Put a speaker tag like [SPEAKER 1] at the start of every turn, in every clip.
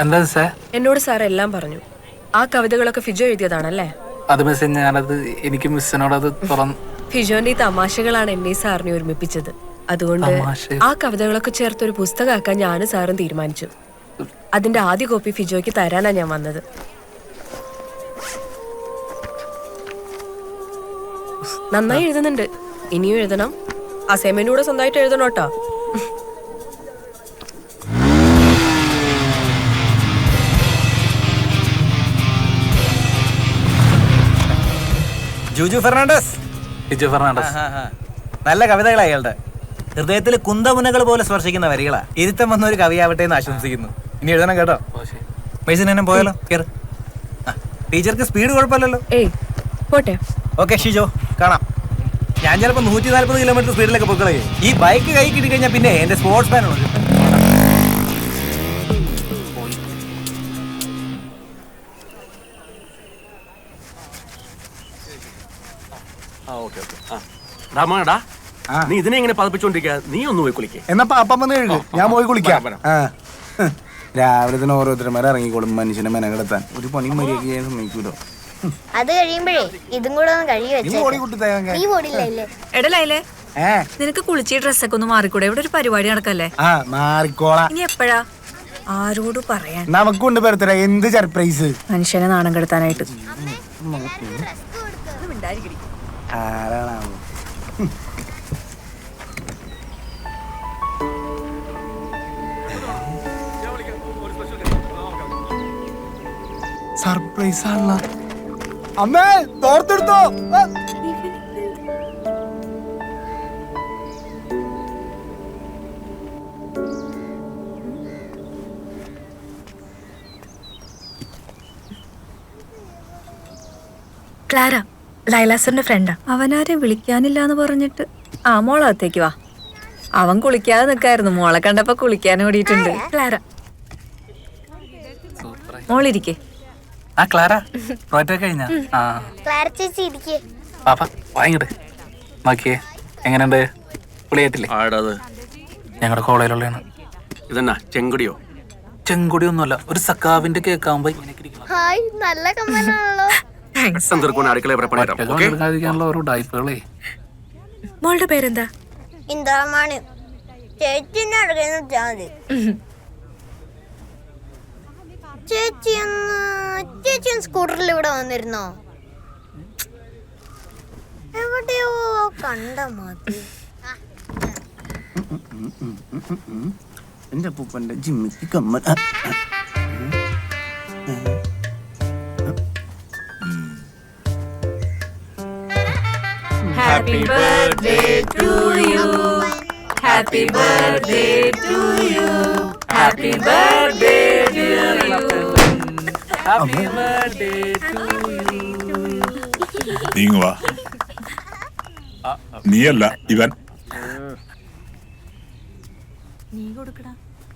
[SPEAKER 1] എന്താ സാർ?
[SPEAKER 2] എന്നോട് സാർ എല്ലാം പറഞ്ഞു. ആ കവിതകളൊക്കെ ഫിജോ എഴുതിയതാണല്ലേ?
[SPEAKER 1] അത് മിസ് ഞാനത് എനിക്ക് മിസ്സിനോട് അത് തുറന്ന്
[SPEAKER 2] ഫിജോന്റെ ഈ തമാശകളാണ് എന്നെ സാറിനെ ഒരുമിപ്പിച്ചത്. അതുകൊണ്ട്
[SPEAKER 1] തമാശയോ?
[SPEAKER 2] ആ കവിതകളൊക്കെ ചേർത്ത് ഒരു പുസ്തകമാക്കാൻ ഞാനും സാറും തീരുമാനിച്ചു. അതിന്റെ ആദ്യ കോപ്പി ഫിജോയ്ക്ക് തരാനാ ഞാൻ വന്നത്. നന്നായി എഴുതുന്നുണ്ട്. ഇനിയും എഴുതണം. അസൈൻമെന്റ് കൂടെ സ്വന്തമായിട്ട് എഴുതണം കേട്ടോ
[SPEAKER 3] ജൂജു ഫെർണാണ്ടസ്.
[SPEAKER 1] വിജയ് ഫെർണാണ്ടസ്.
[SPEAKER 3] നല്ല കവിതകളാണ് അയാളുടെ ഹൃദയത്തിൽ കുന്തമുനകൾ പോലെ സ്പർശിക്കുന്ന വരികളാ. ഇരുത്തം വന്ന ഒരു കവിയാവട്ടെ എന്ന് ആശംസിക്കുന്നു. ഇനി എഴുതണം കേട്ടോ. പൈസ എന്നെ പോയാലോ? കേറ്. ടീച്ചർക്ക് സ്പീഡ് കുഴപ്പമില്ലല്ലോ.
[SPEAKER 2] ഏയ് പോട്ടെ.
[SPEAKER 3] ഓക്കെ ഷിജോ കാണാം. ഞാൻ ചിലപ്പോൾ നൂറ്റി നാല്പത് കിലോമീറ്റർ സ്പീഡിലൊക്കെ പൊക്കളേ ഈ ബൈക്ക് കൈ കിട്ടി കഴിഞ്ഞാൽ പിന്നെ എന്റെ സ്പോർട്സ് മാൻ
[SPEAKER 4] ഓക്കെ ഓക്കെ. ആ. രാമാടാ നീ ഇതിനെ ഇങ്ങനെ പതിപ്പിച്ചോണ്ടിരിക്കുക നീ ഒന്ന് പോയി കുളിക്കേ.
[SPEAKER 5] എന്നാ പാപ്പം വന്ന് കഴുകു ഞാൻ പോയി കുളിക്കാം. ആ. രാവിലെ തന്നെ ഓരോരുത്തരന്മാരെ ഇറങ്ങിക്കോളും മനുഷ്യനെ മെനകെടുത്താൻ ഒരു പണി മര്യാദ ചെയ്യാൻ സമ്മതിക്കൂലോ?
[SPEAKER 6] അത് കഴിയുമ്പോഴേ ഇതും കൂടെ ഒന്ന് കഴുകി
[SPEAKER 5] നീ
[SPEAKER 6] വെച്ചേ
[SPEAKER 5] ഓടി കുട്ടി തേങ്ങ
[SPEAKER 6] നീ ഓടില്ലല്ലേ
[SPEAKER 7] എടലയിലെ
[SPEAKER 5] ഏ?
[SPEAKER 7] നിനക്ക് കുളിച്ച് ഡ്രസ്സൊക്കെ ഒന്ന് മാറിക്കൂടെ? ഇവിടെ ഒരു പരിപാടി നടക്കല്ലേ?
[SPEAKER 5] ആ മാറിക്കോളാ.
[SPEAKER 7] ഇനി എപ്പോഴാ? ആരോട് പറയാൻ?
[SPEAKER 5] നമുക്കുണ്ട് ബർത്ത്ഡേ. എന്ത് സർപ്രൈസ്
[SPEAKER 7] മനുഷ്യനെ നാണം കെടുത്താനായിട്ട്.
[SPEAKER 5] ആരാണാവോ? സർപ്രൈസ് ആണല്ലോ. അമ്മേ തോർത്തെടുത്തോ.
[SPEAKER 7] ക്ലാര ലൈലാസറിന്റെ ഫ്രണ്ടാ അവനാരെ വിളിക്കാനില്ല എന്ന് പറഞ്ഞിട്ട്. ആ മോളകത്തേക്ക് വാ. അവൻ കുളിക്കാതെ നിൽക്കായിരുന്നു മോളെ കണ്ടപ്പോ കുളിക്കാൻ ഓടിയിട്ടുണ്ട്. ക്ലാര. മോളിരിക്കേ.
[SPEAKER 1] ആ ക്ലാര പ്രോജക്റ്റ് കഴിഞ്ഞ? ആ.
[SPEAKER 6] ക്ലാര ചേച്ചി ഇരിക്കേ.
[SPEAKER 1] പാപ്പ വാങ്ങിട്ട് നോക്കിയേ എങ്ങനെയുണ്ട്? പുളിയായിട്ടില്ലേ
[SPEAKER 4] ആടാ
[SPEAKER 1] ഞങ്ങളുടെ കോളേജിലുള്ളതാണ്
[SPEAKER 4] ഇതെന്നാ ചെങ്കുടിയോ?
[SPEAKER 1] ചെങ്കുടിയൊന്നുമല്ല ഒരു സക്കാവിന്റെ കേക്കാവുമ്പോ
[SPEAKER 6] ഹായ് നല്ല കമ്മലാണല്ലോ.
[SPEAKER 4] പെട്ടെന്ന് തീർക്കുന്ന അടുക്കള
[SPEAKER 1] ഓരോ ഡൈപ്പുകളേ
[SPEAKER 7] മോളുടെ പേരെന്താ?
[SPEAKER 6] ഇന്ദാമണി ചേച്ചിന്റെ അടുക്കുന്ന വെച്ചാ ചേച്ചി ചേച്ചി സ്കൂട്ടറിൽ ഇവിടെ വന്നിരുന്നോ? എവിടെയോ കണ്ട മതി.
[SPEAKER 5] എന്റെ അപ്പൂപ്പന്റെ ജിമ്മിക്ക് കമ്മൽ. ആ, ആ.
[SPEAKER 7] Happy birthday to you happy birthday to you happy birthday to you
[SPEAKER 1] happy birthday to
[SPEAKER 8] നീങ്ങു വാ നീയല്ല ഇവൻ.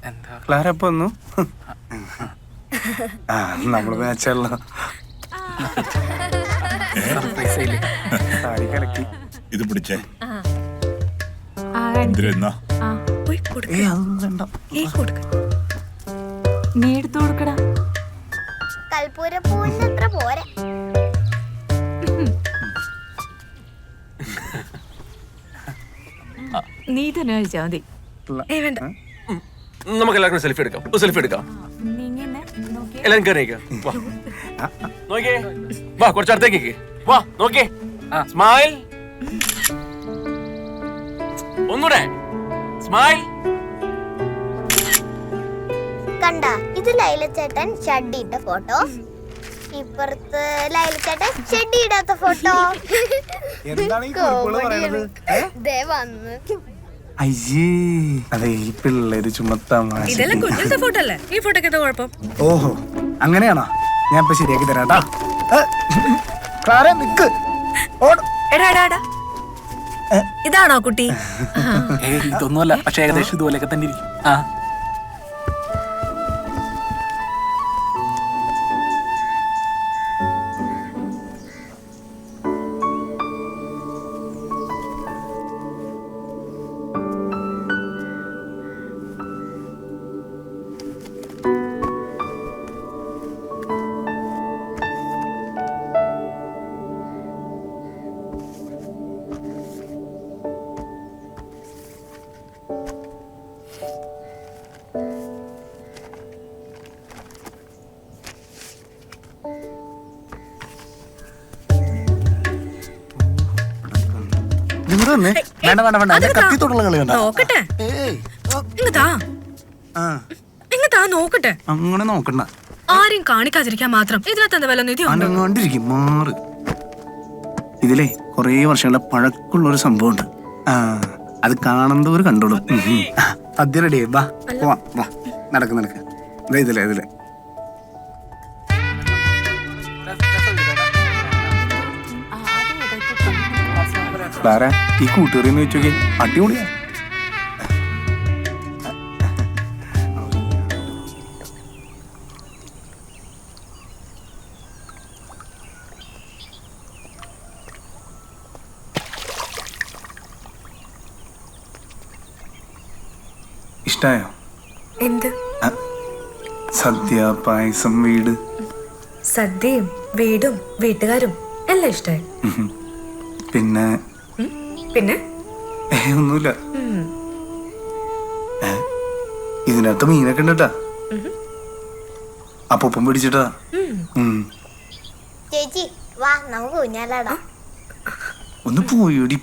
[SPEAKER 1] എന്താ?
[SPEAKER 5] ക്ലാര എപ്പോ വന്നു? ആ നമ്മൾ മാച്ചല്ലോ
[SPEAKER 1] സർപ്രൈസ് ആയില്ലേ
[SPEAKER 5] സാരി കലക്കി.
[SPEAKER 8] ഇത് പിടിച്ചേ.
[SPEAKER 7] പോയി കൊടുക്ക.
[SPEAKER 5] ഏ അതൊന്നും
[SPEAKER 7] ഏ കൊടുക്ക. നീ എടുത്തു കൊടുക്കടാ.
[SPEAKER 6] അത്ര പോരാ.
[SPEAKER 7] നീ തന്നെ കഴിച്ചാ മതി. വേണ്ട.
[SPEAKER 4] നമുക്ക് എല്ലാവർക്കും സെൽഫി എടുക്കാം. ഒരു സെൽഫി എടുക്കാം. എല്ലാവരും കയറിയേക്ക് വാ. നോക്കിയേ. വാ കുറച്ച് അടുത്തേക്ക് നിക്ക്. വാ നോക്കിയേ. സ്മൈൽ ഒന്നൂടെ സ്മൈൽ.
[SPEAKER 6] കണ്ട ഇത് ലൈലച്ചേട്ടൻ ഷഡ്ഡിന്റെ ഫോട്ടോ. ഇപ്പുറത്ത് ലൈലച്ചേട്ടൻ ഷഡ്ഡി ഇടാത്ത ഫോട്ടോ.
[SPEAKER 5] എന്താണ് ഈ കുറിപ്പുകൾ പറയണത്
[SPEAKER 6] ദേ വന്ന്.
[SPEAKER 5] അയ്യേ അതെ ഈ പിള്ളേര്
[SPEAKER 7] ഇതെല്ലാം ഫോട്ടോ അല്ലേ? ഈ ഫോട്ടോക്ക് എന്താ കുഴപ്പം?
[SPEAKER 5] ഓഹോ അങ്ങനെയാണോ? ഞാൻ ഇപ്പൊ ശരിയാക്കി തരാട്ടാ ഏ, ക്ലാര നിക്ക്. ഓട്.
[SPEAKER 7] എടാ എടാ എടാ. ഇതാണോ കുട്ടി?
[SPEAKER 1] ഇതൊന്നുമല്ല. പക്ഷേ ഏകദേശം ഇതുപോലെയൊക്കെ തന്നെ ഇരിക്കും. ആ.
[SPEAKER 5] വന്നേ. വേണ്ട വേണ്ട വേണ്ട. കളി
[SPEAKER 2] നോക്കട്ടെ. ഇങ്ങതാ ഇങ്ങതാ നോക്കട്ടെ.
[SPEAKER 5] അങ്ങനെ നോക്കണ്ട.
[SPEAKER 2] ആരും കാണിക്കാതിരിക്കാൻ മാത്രം ഇതിനകത്ത് എന്താ വല്ല നിധി
[SPEAKER 5] അനങ്ങാണ്ടിരിക്കും. മാറ്. ഇതിലേ കുറേ വർഷങ്ങളുടെ പഴക്കമുള്ള ഒരു സംഭവം ഉണ്ട് അത് കാണുന്നവർ കണ്ടോളും. സദ്യ റെഡി വാ പോവാം വാ. നടക്ക് നടക്ക്. ദേ ഇതിലെ ഇതിലെ. ക്ലാര ഈ കൂട്ടുകാരി എന്ന് വെച്ചോക്കെ. അടിപൊളിയാ. ഇഷ്ടായോ?
[SPEAKER 2] എന്ത്?
[SPEAKER 5] സദ്യ പായസം വീട്.
[SPEAKER 2] സദ്യയും വീടും വീട്ടുകാരും എല്ലാം ഇഷ്ടായി?
[SPEAKER 5] പിന്നെ
[SPEAKER 2] പിന്നെ?
[SPEAKER 5] ഏ ഒന്നുമില്ല. ഇതിനകത്ത് മീനൊക്കെ ഉണ്ടട്ടാ. അപ്പം പിടിച്ചിട്ടാ.
[SPEAKER 6] ചേച്ചി വാ നമുക്ക് ഊഞ്ഞാലാടാം.
[SPEAKER 5] ഒന്ന് പോയോടി.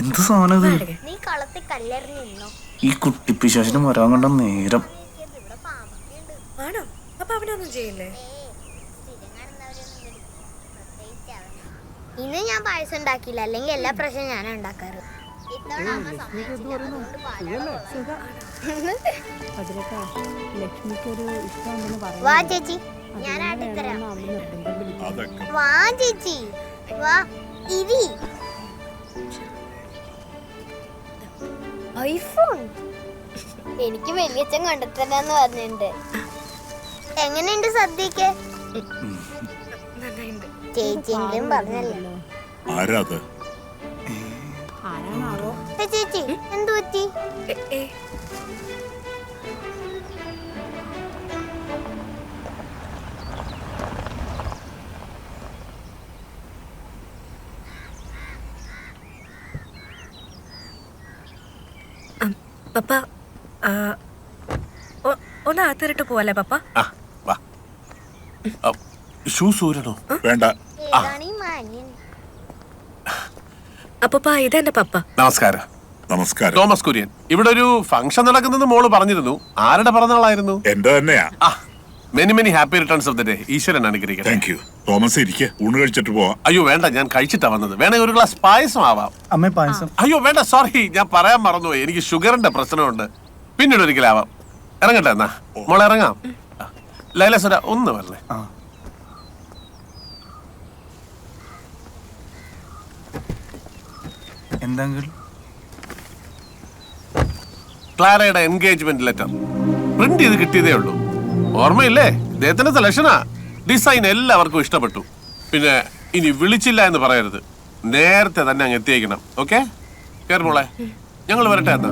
[SPEAKER 5] എന്ത് സാധനം
[SPEAKER 6] നീ കളത്തിൽ കല്ലെറിഞ്ഞ് നിന്നോ?
[SPEAKER 5] ഈ കുട്ടിപ്പിശാശിന് വരാൻ കണ്ട നേരം.
[SPEAKER 2] ആണോ? അപ്പൊ അവിടെ ഒന്നും ചെയ്യില്ലേ?
[SPEAKER 6] ഇന്ന് ഞാൻ പായസം ഉണ്ടാക്കിയില്ല. അല്ലെങ്കിൽ എല്ലാ പ്രശ്നം ഞാൻ ഉണ്ടാക്കാറ്. വാ ചേച്ചി. ഞാൻ ആട്ടിത്തരാം വാ ചേച്ചി. വാ ഇരി. ഐഫോൺ. എനിക്ക് വലിയച്ഛൻ കണ്ടെത്തരാന്ന് പറഞ്ഞിട്ടുണ്ട്. എങ്ങനെയുണ്ട് സദ്യക്ക് ചേച്ചിയെങ്കിലും പറഞ്ഞല്ലോ.
[SPEAKER 8] ആരാത്
[SPEAKER 6] ഏ, ചേച്ചി എന്തു പറ്റി?
[SPEAKER 2] പപ്പ ഒന്ന് അകത്തിട്ട് പോവല്ലേ പപ്പ?
[SPEAKER 4] ആ വാ. ഷൂസ് ഊരണോ?
[SPEAKER 8] വേണ്ട.
[SPEAKER 2] അപ്പപ്പ ഇതെന്റെ പപ്പ.
[SPEAKER 4] നമസ്കാരം.
[SPEAKER 8] നമസ്കാരം.
[SPEAKER 4] തോമസ് കുര്യൻ. ഇവിടെ ഒരു ഫംഗ്ഷൻ നടക്കുന്നെന്ന് മോൾ പറഞ്ഞിരുന്നു. ആരുടെ പിറന്നാളായിരുന്നു?
[SPEAKER 8] എന്റെ തന്നെയാ.
[SPEAKER 4] ആ. Many many happy returns of the day. ഈശ്വരൻ അനുഗ്രഹിക്കട്ടെ.
[SPEAKER 8] താങ്ക് യു തോമസ് ഇരിക്ക. ഊണ് കഴിച്ചിട്ട് പോവാ.
[SPEAKER 4] അയ്യോ വേണ്ട. ഞാൻ കഴിച്ചിട്ടാ വന്നത്. വേണേ ഒരു ഗ്ലാസ് പായസം ആവാം.
[SPEAKER 5] അമ്മ പായസം.
[SPEAKER 4] അയ്യോ വേണ്ട. സോറി. ഞാൻ പറയാൻ മറന്നുപോയി. എനിക്ക് ഷുഗറിന്റെ പ്രശ്നമുണ്ട്. പിന്നീട് ഒരിക്കലാവാം. ഇറങ്ങട്ടെ എന്നാ. മോളെ ഇറങ്ങാം. ലൈലസുര ഒന്ന് വരണേ.
[SPEAKER 5] ആ എന്താ
[SPEAKER 4] ക്ലാരയുടെ എൻഗേജ്മെന്റ് ലെറ്റർ. പ്രിന്റ് ചെയ്ത് കിട്ടിയതേ ഉള്ളൂ. ഓർമ്മയില്ലേ? ഇദ്ദേഹത്തിന്റെ സെലക്ഷനാ. ഡിസൈൻ എല്ലാവർക്കും ഇഷ്ടപ്പെട്ടു. പിന്നെ ഇനി വിളിച്ചില്ല എന്ന് പറയരുത്. നേരത്തെ തന്നെ അങ്ങ് എത്തിയേക്കണം. ഓക്കെ? കേറ് മോളെ. ഞങ്ങൾ വരട്ടെ എന്നാ.